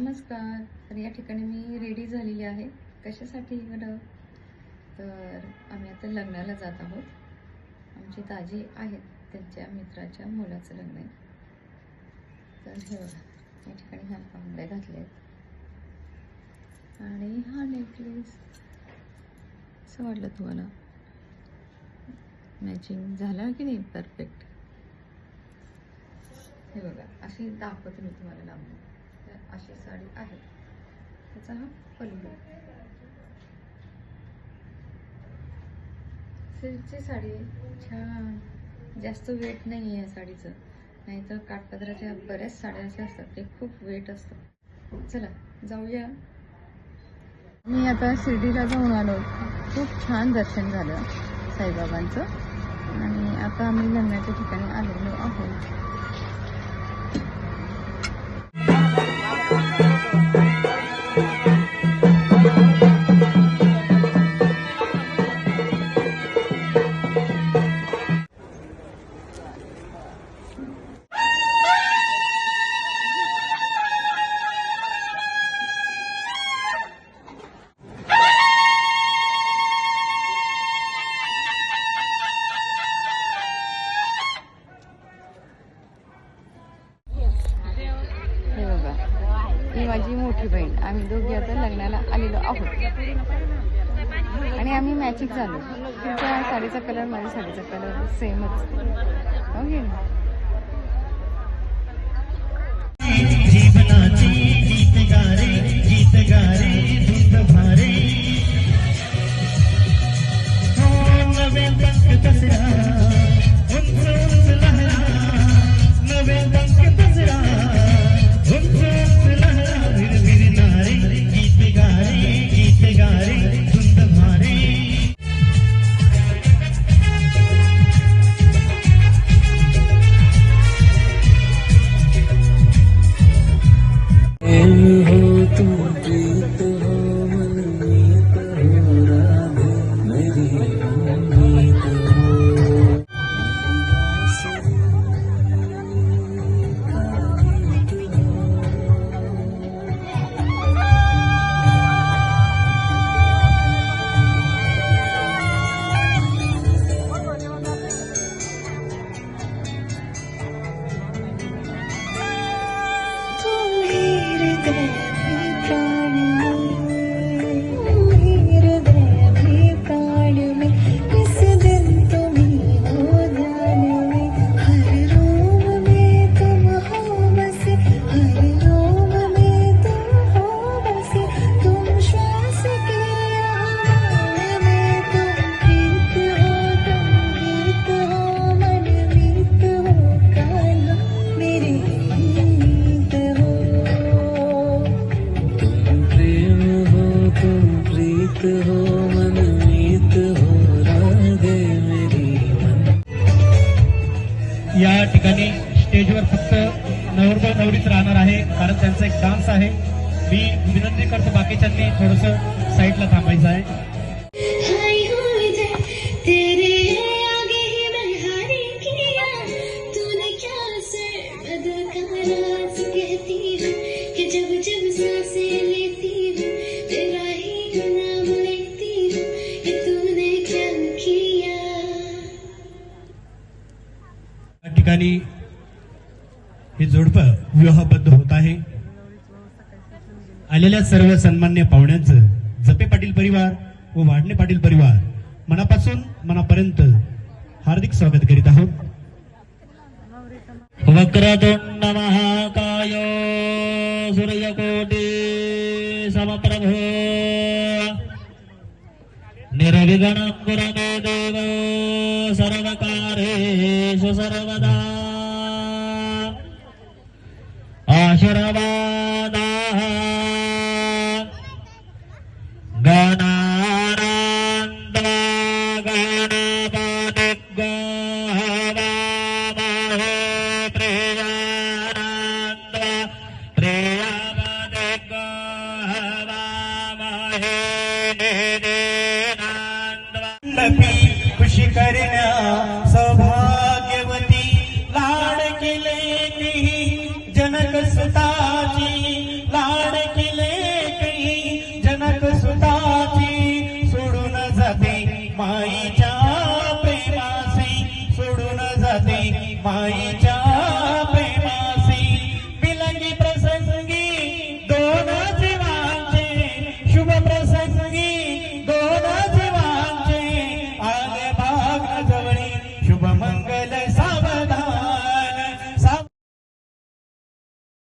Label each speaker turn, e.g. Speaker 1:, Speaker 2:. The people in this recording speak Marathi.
Speaker 1: नमस्कार. तर या ठिकाणी मी रेडी झालेली आहे. कशासाठी इकडं? तर आम्ही आता लग्नाला जात आहोत. आमची दाजी आहेत त्यांच्या मित्राच्या मुलाचं लग्न आहे. तर हे बघा या ठिकाणी ह्या पांगड्या घातल्या आहेत. आणि हा नेकलेस असं वाटलं तुम्हाला? मॅचिंग झालं की नाही? परफेक्ट हे बघा अशी दाखवते मी तुम्हाला लावून अशी साडी आहे. त्याचा हा पल्लू सिल्कची साडी छान. जास्त वेट नाही आहे या साडीचं. नाहीतर काठपदराच्या बऱ्याच साड्या अशा असतात ते खूप वेट असतं चला जाऊया. मी आता शिर्डीला जाऊन आलो. खूप छान दर्शन झालं साईबाबांचं. आणि आता आम्ही लग्नाच्या ठिकाणी आलेलो आहोत. मोठी बहीण. आम्ही दोघी आता लग्नाला आलेलो आहोत. आणि आम्ही मॅचिंग झालो तुमच्या साडीचा कलर माझ्या साडीचा कलर सेमच ओके.
Speaker 2: ठिकाणी स्टेजवर फक्त नवरदेव नवरीच राहणार आहे. कारण त्यांचा एक डान्स आहे. मी विनंती करतो बाकीच्यांनी थोडस साईडला थांबायचं आहे. ठिकाणी हे जोडपं विवाहबद्ध होत आहे. आलेल्या सर्व सन्मान्य पाहुण्यांचं जपे पाटील परिवार व वाढणे पाटील परिवार मनापासून मनापर्यंत हार्दिक स्वागत करीत आहोत. वक्रतुंड महाकाय सूर्यकोटी समप्रभो। निर्विघ्नं कुरमे देव सर्वकारेषु सर्वदा। आशीर्वादाः गणानान्त्वा गणपतिग्रहवामहे प्रियानन्द्वा प्रियपतिग्रहवामहे निधीनान्द्वा खुशी करण्या
Speaker 3: my